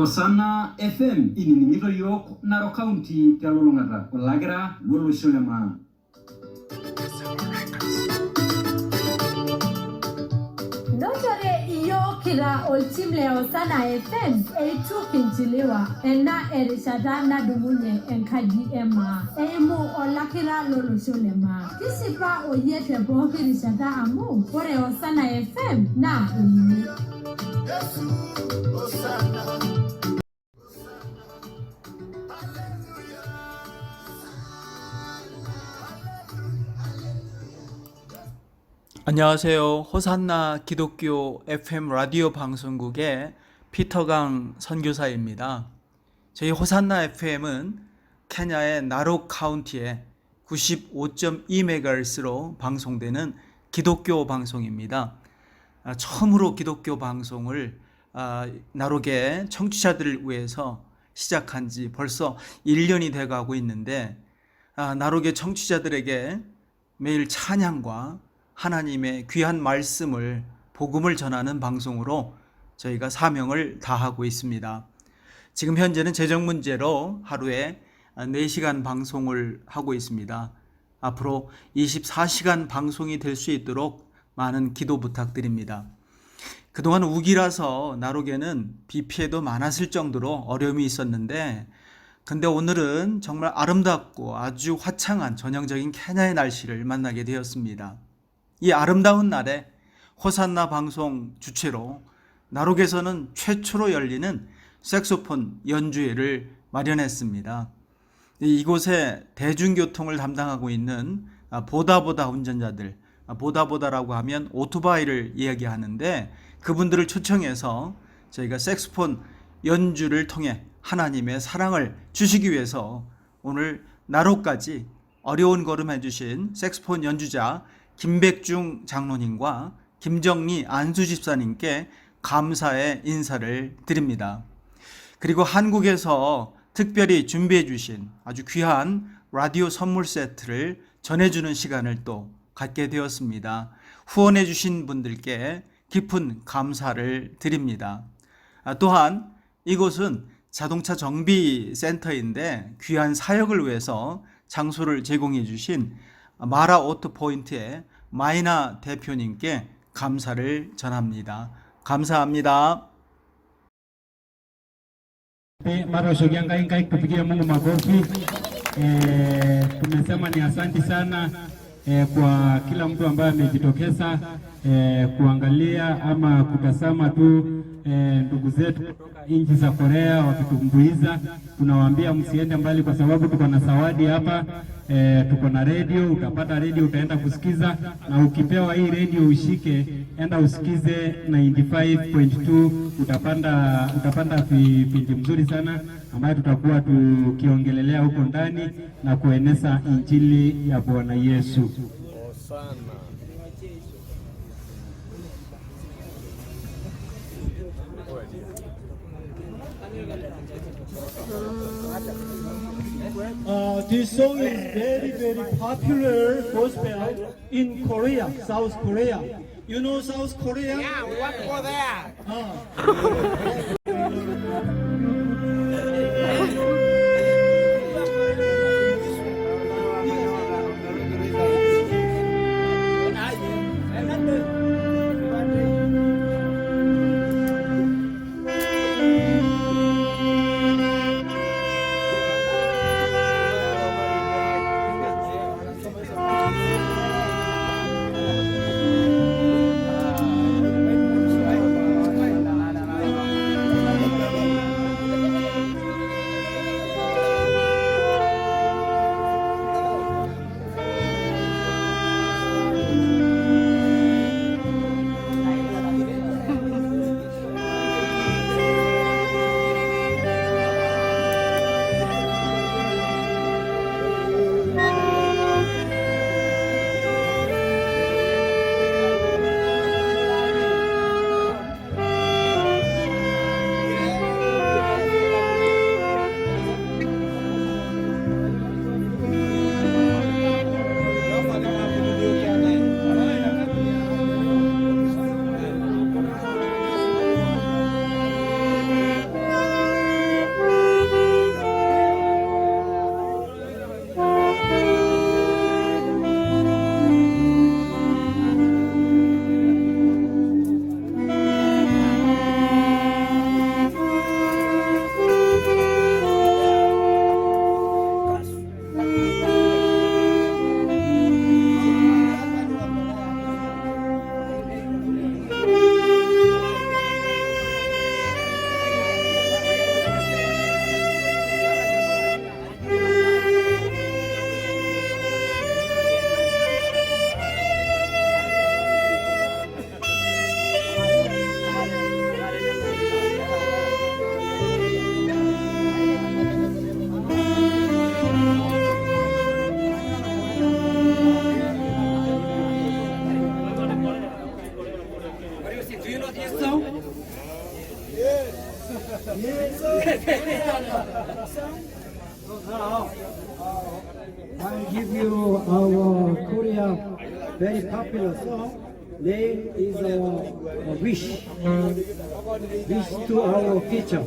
Osana FM inining'ito yiok Narok County telulung'ata olakira lolosho le maa. Notore iyo kira oltim le Osana FM eitu kinchiliwa. Ena erishata nadumunye enkaji ema eimu olakira lolosho le maa kishipa oyie te pooki rishata amu ore Osana FM naa ninye 안녕하세요. 호산나 기독교 FM 라디오 방송국의 피터강 선교사입니다. 저희 호산나 FM은 케냐의 나록 카운티의 95.2MHz로 방송되는 기독교 방송입니다. 아, 처음으로 기독교 방송을 아, 나록의 청취자들을 위해서 시작한 지 벌써 1년이 돼 가고 있는데 아, 나록의 청취자들에게 매일 찬양과 하나님의 귀한 말씀을 복음을 전하는 방송으로 저희가 사명을 다하고 있습니다. 지금 현재는 재정 문제로 하루에 4시간 방송을 하고 있습니다. 앞으로 24시간 방송이 될 수 있도록 많은 기도 부탁드립니다. 그동안 우기라서 나록에는 비 피해도 많았을 정도로 어려움이 있었는데 근데 오늘은 정말 아름답고 아주 화창한 전형적인 케냐의 날씨를 만나게 되었습니다. 이 아름다운 날에 호산나 방송 주최로 나록에서는 최초로 열리는 색소폰 연주회를 마련했습니다. 이곳에 대중교통을 담당하고 있는 아, 보다보다 운전자들, 아, 보다보다라고 하면 오토바이를 이야기하는데 그분들을 초청해서 저희가 색소폰 연주를 통해 하나님의 사랑을 주시기 위해서 오늘 나로까지 어려운 걸음 해주신 색소폰 연주자 김백중 장로님과 김정리 안수 집사님께 감사의 인사를 드립니다. 그리고 한국에서 특별히 준비해 주신 아주 귀한 라디오 선물 세트를 전해주는 시간을 또 갖게 되었습니다. 후원해 주신 분들께 깊은 감사를 드립니다. 아, 또한 이곳은 자동차 정비 센터인데 귀한 사역을 위해서 장소를 제공해 주신 마라 오토 포인트의 마이나 대표님께 감사를 전합니다. 감사합니다. Eh, mara ushogia ngai ngai kupigia Mungu makofi. Eh, tumesema ni asanti sana eh, kwa kila mtu ambaye amejitokeza eh, kuangalia ama kutazama tu eh, ndugu zetu kutoka nchi za Korea wakitumbuiza. Tunawaambia msiende mbali, kwa sababu tuko na zawadi hapa eh, tuko na redio, utapata redio, utaenda kusikiza, na ukipewa hii redio ushike, enda usikize 95.2 utapanda utapanda vipindi mzuri sana ambayo tutakuwa tukiongelelea huko ndani na kueneza injili ya Bwana Yesu. Uh, this song is very, very popular gospel in Korea, South Korea. You know South Korea? Yeah, we want to go there. I'll our Korea very popular song. Name is uh, uh, Wish. Wish to our future.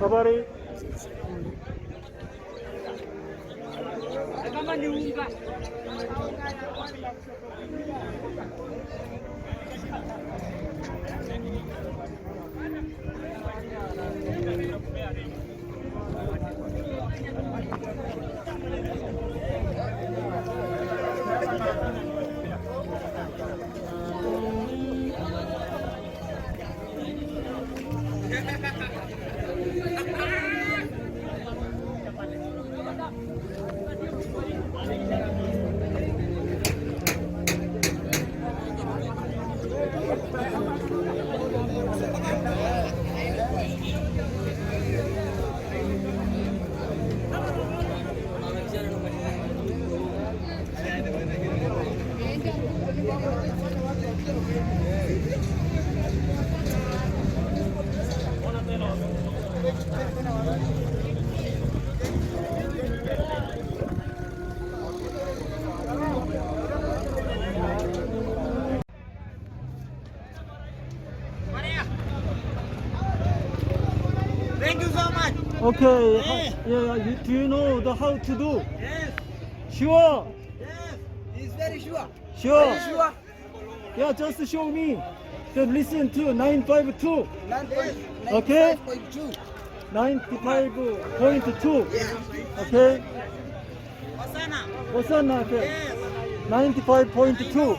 Habari. Kama ni unga. So much. Okay. how- yeah, you, do you know the how to do? Yes, Sure. Yes, he's very sure. Sure. Very sure. Yeah, just show me. Then listen to 952. Nine Okay. 95.2. 95.2. Yeah. Okay. Wasana. What's? Okay. Yes. 95.2.